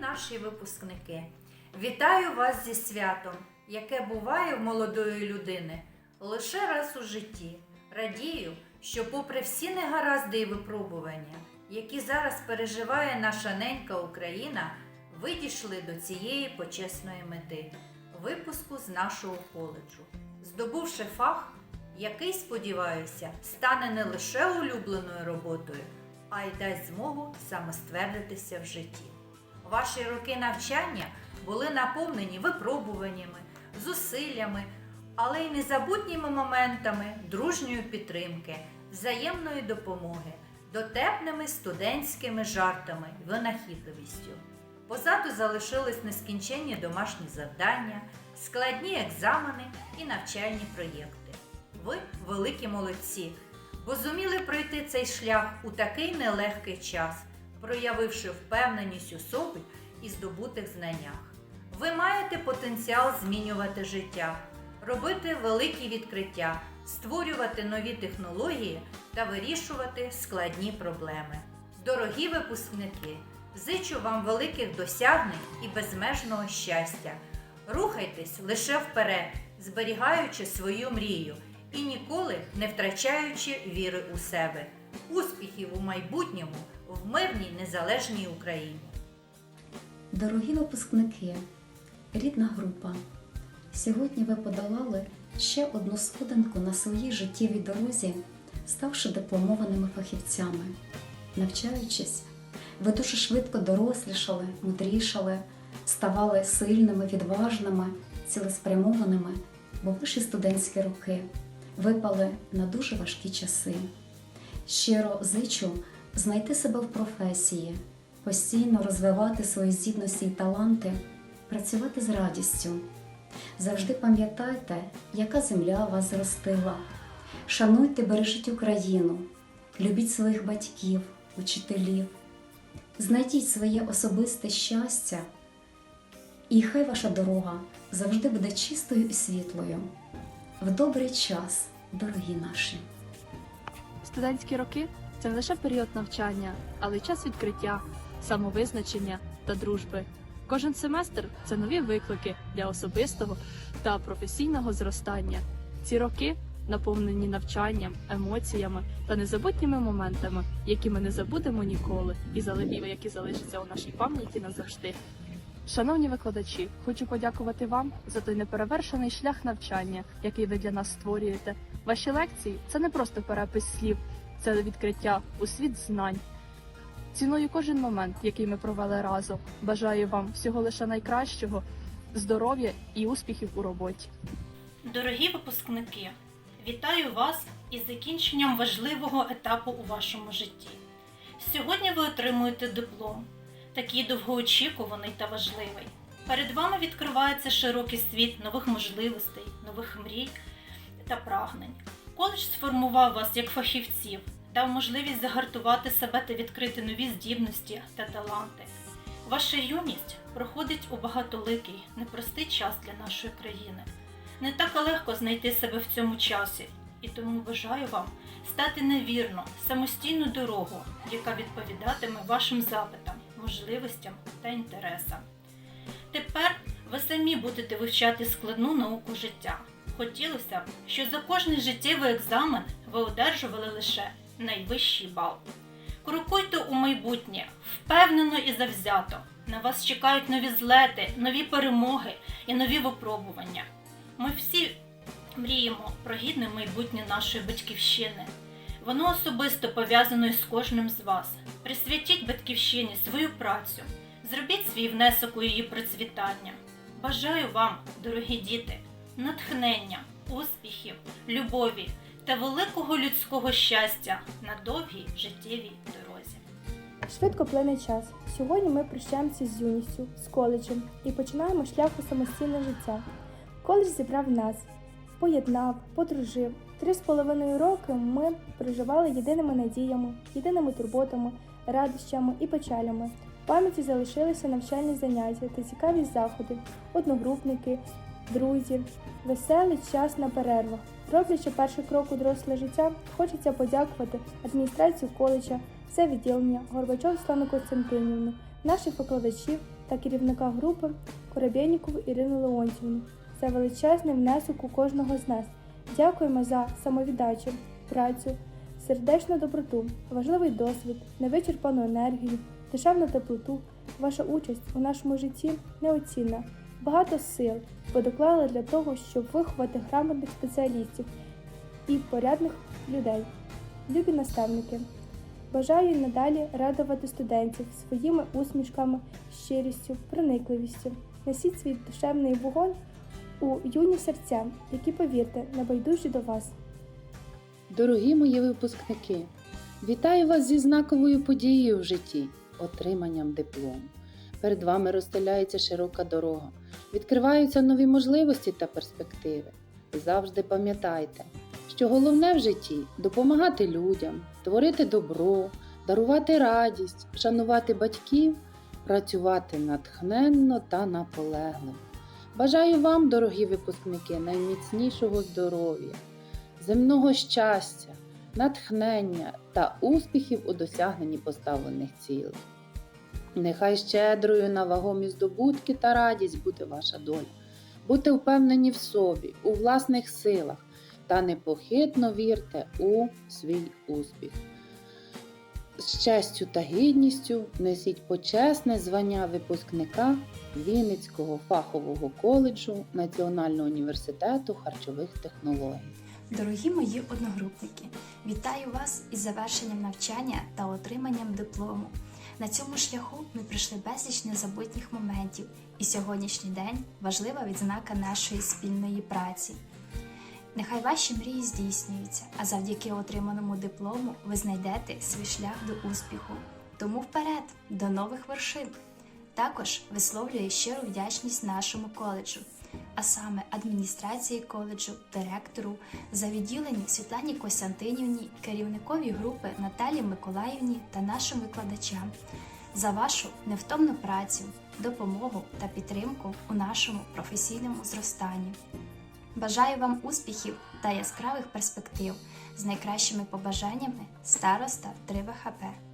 наші випускники! Вітаю вас зі святом, яке буває в молодої людини лише раз у житті. Радію, що, попри всі негаразди і випробування, які зараз переживає наша ненька Україна, ви дійшли до цієї почесної мети випуску з нашого коледжу, здобувши фах, який, сподіваюся, стане не лише улюбленою роботою, а й дасть змогу самоствердитися в житті. Ваші роки навчання були наповнені випробуваннями, зусиллями, але й незабутніми моментами дружньої підтримки, взаємної допомоги, дотепними студентськими жартами і винахідливістю. Позаду залишились нескінченні домашні завдання, складні екзамени і навчальні проєкти. Ви великі молодці, бо зуміли пройти цей шлях у такий нелегкий час, проявивши впевненість у собі і здобутих знаннях. Ви маєте потенціал змінювати життя, робити великі відкриття, створювати нові технології та вирішувати складні проблеми. Дорогі випускники, зичу вам великих досягнень і безмежного щастя. Рухайтесь лише вперед, зберігаючи свою мрію і ніколи не втрачаючи віри у себе. Успіхів у майбутньому в мирній незалежній Україні. Дорогі випускники, рідна група, сьогодні ви подолали ще одну сходинку на своїй життєвій дорозі, ставши дипломованими фахівцями. Навчаючись, ви дуже швидко дорослішали, мудрішали, ставали сильними, відважними, цілеспрямованими, бо ваші студентські роки випали на дуже важкі часи. Щиро зичу знайти себе в професії, постійно розвивати свої здібності і таланти, працювати з радістю. Завжди пам'ятайте, яка земля вас зростила. Шануйте, бережіть Україну, любіть своїх батьків, учителів, знайдіть своє особисте щастя, і хай ваша дорога завжди буде чистою і світлою. В добрий час, дорогі наші! Студентські роки це не лише період навчання, але й час відкриття, самовизначення та дружби. Кожен семестр це нові виклики для особистого та професійного зростання. Ці роки наповнені навчанням, емоціями та незабутніми моментами, які ми не забудемо ніколи, і які залишаться у нашій пам'яті назавжди. Шановні викладачі, хочу подякувати вам за той неперевершений шлях навчання, який ви для нас створюєте. Ваші лекції це не просто перепис слів, це відкриття у світ знань. Ціную кожен момент, який ми провели разом. Бажаю вам всього лише найкращого, здоров'я і успіхів у роботі. Дорогі випускники, вітаю вас із закінченням важливого етапу у вашому житті. Сьогодні ви отримуєте диплом, такий довгоочікуваний та важливий. Перед вами відкривається широкий світ нових можливостей, нових мрій та прагнень. Коледж сформував вас як фахівців, дав можливість загартувати себе та відкрити нові здібності та таланти. Ваша юність проходить у багатоликий, непростий час для нашої країни. Не так легко знайти себе в цьому часі, і тому бажаю вам стати на самостійну дорогу, яка відповідатиме вашим запитам, можливостям та інтересам. Тепер ви самі будете вивчати складну науку життя. Хотілося б, що за кожний життєвий екзамен ви одержували лише найвищий бал. Крокуйте у майбутнє впевнено і завзято. На вас чекають нові злети, нові перемоги і нові випробування. Ми всі мріємо про гідне майбутнє нашої батьківщини. Воно особисто пов'язано з кожним з вас. Присвятіть батьківщині свою працю, зробіть свій внесок у її процвітання. Бажаю вам, дорогі діти, натхнення, успіхів, любові та великого людського щастя на довгій життєвій дорозі. Швидко плине час. Сьогодні ми прощаємося з юністю, з коледжем і починаємо шлях у самостійне життя. Коледж зібрав нас, поєднав, подружив. Три з половиною роки ми проживали єдиними надіями, єдиними турботами, радощами і печалями. В пам'яті залишилися навчальні заняття та цікаві заходи, одногрупники, друзі, веселий час на перервах. Роблячи перший крок у доросле життя, хочеться подякувати адміністрацію коледжа, все відділення, Горбачов Слану Костянтинівну, наших викладачів та керівника групи Коробєннікову Ірину Леонтівну за величезний внесок у кожного з нас. Дякуємо за самовіддачу, працю, сердечну доброту, важливий досвід, невичерпану енергію, душевну теплоту. Ваша участь у нашому житті неоцінна. Багато сил ви доклали для того, щоб виховати грамотних спеціалістів і порядних людей. Любі наставники, бажаю надалі радувати студентів своїми усмішками, щирістю, проникливістю. Несіть свій душевний вогонь у юні серця, які, повірте, небайдужі до вас. Дорогі мої випускники, вітаю вас зі знаковою подією в житті отриманням диплому. Перед вами розстеляється широка дорога, відкриваються нові можливості та перспективи. Завжди пам'ятайте, що головне в житті допомагати людям, творити добро, дарувати радість, шанувати батьків, працювати натхненно та наполегливо. Бажаю вам, дорогі випускники, найміцнішого здоров'я земного щастя, натхнення та успіхів у досягненні поставлених цілей. Нехай щедрою на вагомі здобутки та радість буде ваша доля. Будьте впевнені в собі, у власних силах та непохитно вірте у свій успіх. З честю та гідністю несіть почесне звання випускника Вінницького фахового коледжу Національного університету харчових технологій. Дорогі мої одногрупники, вітаю вас із завершенням навчання та отриманням диплому. На цьому шляху ми пройшли безліч незабутніх моментів, і сьогоднішній день важлива відзнака нашої спільної праці. Нехай ваші мрії здійснюються, а завдяки отриманому диплому ви знайдете свій шлях до успіху. Тому вперед, до нових вершин! Також висловлюю щиру вдячність нашому коледжу, а саме адміністрації коледжу, директору, за відділення Світлані Костянтинівні, керівникові групи Наталі Миколаївні та нашим викладачам за вашу невтомну працю, допомогу та підтримку у нашому професійному зростанні. Бажаю вам успіхів та яскравих перспектив з найкращими побажаннями староста 3ВХП.